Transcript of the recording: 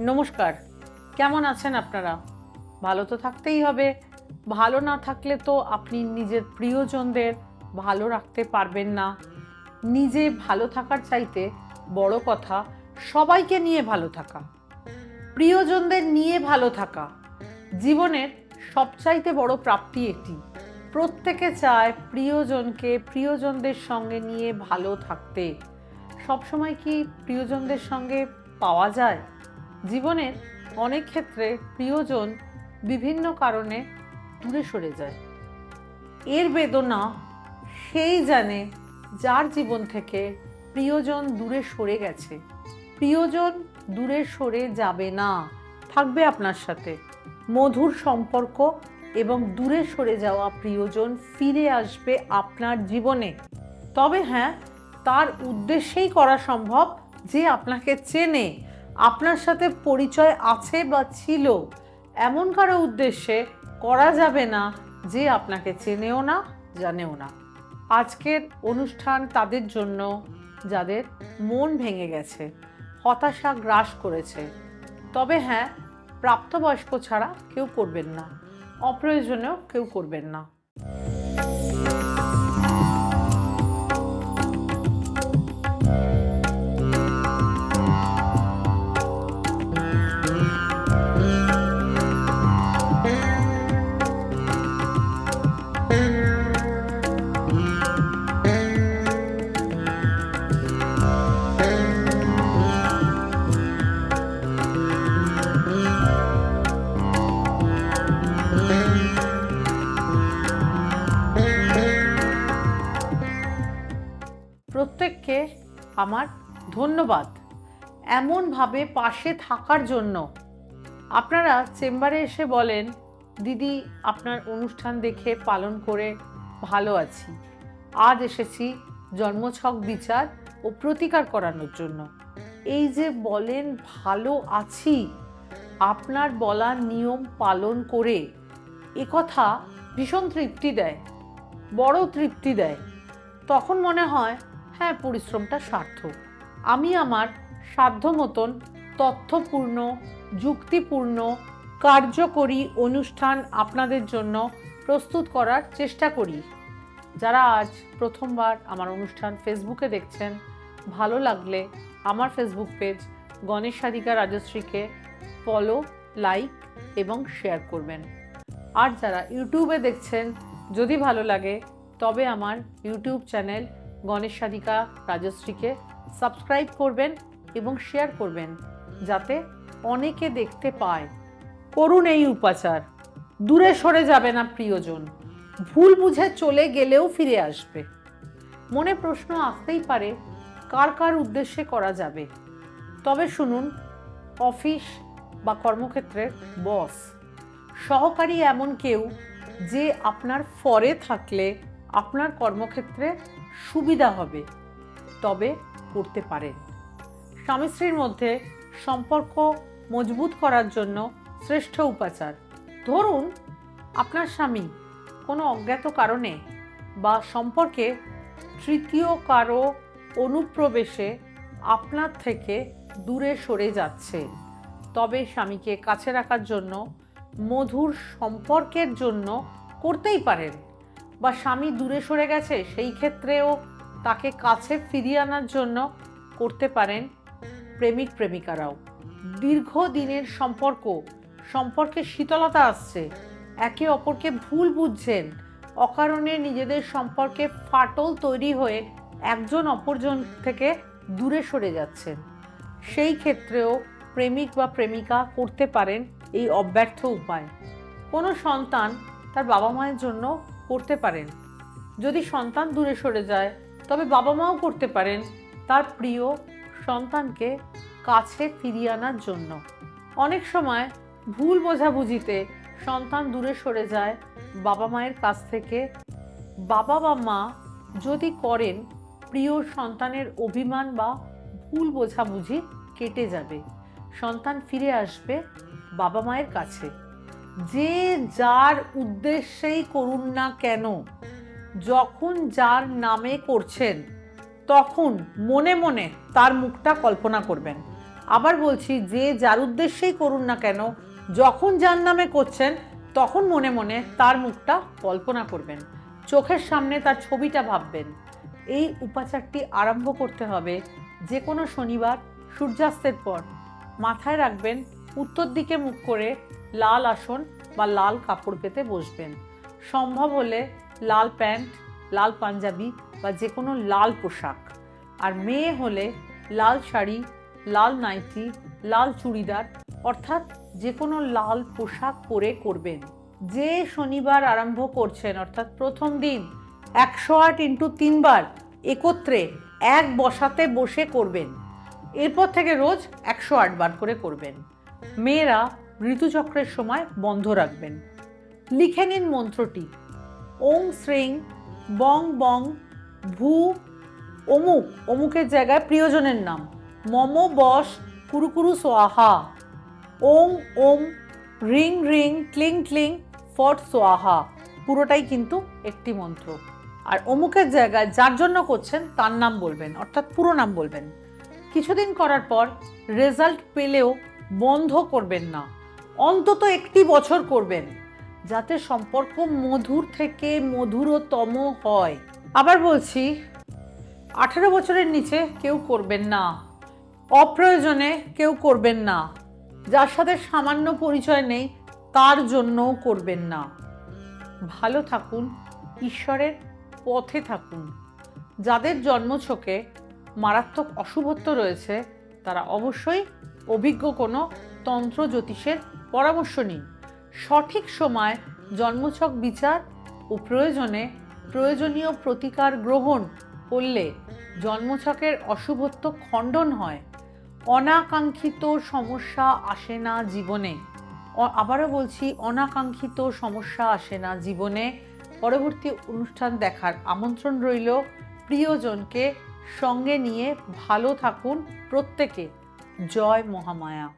নমস্কার। কেমন আছেন আপনারা? ভালো তো থাকতেই হবে। ভালো না থাকলে তো আপনি নিজের প্রিয়জনদের ভালো রাখতে পারবেন না। নিজে ভালো থাকার চাইতে বড় কথা, সবাইকে নিয়ে ভালো থাকা। প্রিয়জনদের নিয়ে ভালো থাকা। জীবনের সবচাইতে বড় প্রাপ্তি এটি। প্রত্যেকে চায় প্রিয়জনকে প্রিয়জনদের সঙ্গে নিয়ে ভালো থাকতে। সবসময় কি প্রিয়জনদের সঙ্গে পাওয়া যায়? জীবনের অনেক ক্ষেত্রে প্রিয়জন বিভিন্ন কারণে দূরে সরে যায়। এর বেদনা সেই জানে যার জীবন থেকে প্রিয়জন দূরে সরে গেছে। প্রিয়জন দূরে সরে যাবে না, থাকবে আপনার সাথে। মধুর সম্পর্ক এবং দূরে সরে যাওয়া প্রিয়জন ফিরে আসবে আপনার জীবনে। তবে হ্যাঁ তার উদ্দেশ্যেই করা সম্ভব যে আপনাকে চেনে। আপনার সাথে পরিচয় আছে বা ছিল, এমন কারও উদ্দেশ্যে করা যাবে না যে আপনাকে চেনেও না, জানেও না। আজকের অনুষ্ঠান তাদের জন্য যাদের মন ভেঙে গেছে, হতাশা গ্রাস করেছে। তবে হ্যাঁ প্রাপ্তবয়স্ক ছাড়া কেউ করবেন না, অপ্রয়োজনেও কেউ করবেন না। আমার ধন্যবাদ। এমনভাবে পাশে থাকার জন্য। আপনারা চেম্বারে এসে বলেন, দিদি, আপনার অনুষ্ঠান দেখে পালন করে ভালো আছি। আজ এসেছি জন্মছক বিচার ও প্রতিকার করানোর জন্য। এই যে বলেন, ভালো আছি আপনার বলা নিয়ম পালন করে কথা ভীষণ তৃপ্তি দেয়, বড় তৃপ্তি দেয়। তখন মনে হয় হ্যাঁ পরিশ্রমটা সার্থক। আমি আমার সাধ্য মতন তথ্যপূর্ণ, যুক্তিপূর্ণ, কার্যকরী অনুষ্ঠান আপনাদের জন্য প্রস্তুত করার চেষ্টা করি। যারা আজ প্রথমবার আমার অনুষ্ঠান ফেসবুকে দেখছেন, ভালো লাগলে আমার ফেসবুক পেজ গণেশ সাধিকা রাজশ্রীকে ফলো লাইক এবং শেয়ার করবেন। আর যারা ইউটিউবে দেখছেন, যদি ভালো লাগে, তবে আমার ইউটিউব চ্যানেল গণেশ সাধিকা, রাজশ্রীকে সাবস্ক্রাইব করবেন এবং শেয়ার করবেন, যাতে অনেকে দেখতে পায়। করুন এই উপাচার। দূরে সরে যাবে না প্রিয়জন। ভুল বুঝে চলে গেলেও ফিরে আসবে। মনে প্রশ্ন আসতেই পারে, কার কার উদ্দেশ্যে করা যাবে? তবে শুনুন, অফিস বা কর্মক্ষেত্রের বস, সহকারী এমন কেউ যে আপনার ফরে থাকলে আপনার কর্মক্ষেত্রে সুবিধা হবে, তবে করতে পারেন। স্বামী স্ত্রীর মধ্যে সম্পর্ক মজবুত করার জন্য শ্রেষ্ঠ উপাচার। ধরুন, আপনার স্বামী কোনো অজ্ঞাত কারণে বা সম্পর্কে তৃতীয় কারও অনুপ্রবেশে আপনার থেকে দূরে সরে যাচ্ছে, তবে স্বামীকে কাছে রাখার জন্য মধুর সম্পর্কের জন্য করতেই পারেন। বা স্বামী দূরে সরে গেছে, সেই ক্ষেত্রেও তাকে কাছে ফিরিয়ে আনার জন্য করতে পারেন প্রেমিক প্রেমিকারাও। দীর্ঘদিনের সম্পর্ক, সম্পর্কে শীতলতা আসছে, একে অপরকে ভুল বুঝছেন, অকারণে নিজেদের সম্পর্কে ফাটল তৈরি হয়ে একজন অপরজন থেকে দূরে সরে যাচ্ছেন। সেই ক্ষেত্রেও প্রেমিক বা প্রেমিকা করতে পারেন এই অব্যর্থ উপায়। কোনো সন্তান তার বাবা মায়ের জন্য করতে পারেন। যদি সন্তান দূরে সরে যায়, তবে বাবা মাও করতে পারেন তার প্রিয় সন্তানকে কাছে ফিরিয়ে আনার জন্য। অনেক সময় ভুল বোঝাবুঝিতে সন্তান দূরে সরে যায় বাবা মায়ের কাছ থেকে। বাবা বা মা যদি করেন, প্রিয় সন্তানের অভিমান বা ভুল বোঝাবুঝি কেটে যাবে। সন্তান ফিরে আসবে বাবা মায়ের কাছে। যে যার উদ্দেশ্যেই করুন না কেন, যখন যার নামে করছেন, তখন মনে মনে তার মুখটা কল্পনা করবেন। আবার বলছি, যে যার উদ্দেশ্যেই করুন না কেন, যখন যার নামে করছেন, তখন মনে মনে তার মুখটা কল্পনা করবেন। চোখের সামনে তার ছবিটা ভাববেন। এই উপাচারটি আরম্ভ করতে হবে যে কোনো শনিবার সূর্যাস্তের পর। মাথায় রাখবেন, উত্তর দিকে মুখ করে লাল আসন বা লাল কাপড় পেতে বসবেন। সম্ভব হলে লাল প্যান্ট, লাল পাঞ্জাবি বা যে কোনো লাল পোশাক। আর মেয়ে হলে লাল শাড়ি, লাল নাইটি, লাল চুড়িদার অর্থাৎ যে কোনো লাল পোশাক পরে করবেন। যে শনিবার আরম্ভ করছেন, অর্থাৎ প্রথম দিন, একশো আট ইন্টু তিনবার একত্রে এক বসাতে বসে করবেন। এরপর থেকে রোজ একশো আট বার করে করবেন। মেয়েরা ঋতুচক্রের সময় বন্ধ রাখবেন। লিখে নিন মন্ত্রটি। ওং শ্রেং, বং বং, ভূ, অমুক, অমুকের জায়গায় প্রিয়জনের নাম। মম বস কুরুকুরু সোয়াহা। ওং, ওম, রিং রিং, ক্লিং ক্লিং, ফট, সোয়াহা। পুরোটাই কিন্তু একটি মন্ত্র। আর অমুকের জায়গায় যার জন্য করছেন, তার নাম বলবেন, অর্থাৎ পুরো নাম বলবেন। কিছুদিন করার পর রেজাল্ট পেলেও বন্ধ করবেন না। অন্তত একটি বছর করবেন, যাতে সম্পর্ক মধুর থেকে মধুরতম হয়। আবার বলছি, আঠেরো বছরের নিচে কেউ করবেন না, অপ্রয়োজনে কেউ করবেন না, যার সাথে সামান্য পরিচয় নেই, তার জন্যও করবেন না। ভালো থাকুন, ঈশ্বরের পথে থাকুন। যাদের জন্মছকে মারাত্মক অশুভত্ব রয়েছে, তারা অবশ্যই অভিজ্ঞ কোনো তন্ত্র জ্যোতিষের পরামর্শ নিন। সঠিক সময়, জন্মছক বিচার ও প্রয়োজনে প্রয়োজনীয় প্রতিকার গ্রহণ করলে জন্মছকের অশুভত্ব খণ্ডন হয়। অনাকাঙ্ক্ষিত সমস্যা আসে না জীবনে। আবারও বলছি, অনাকাঙ্ক্ষিত সমস্যা আসে না জীবনে। পরবর্তী অনুষ্ঠান দেখার আমন্ত্রণ রইল। প্রিয়জনকে সঙ্গে নিয়ে ভালো থাকুন প্রত্যেকে। জয় মহামায়া।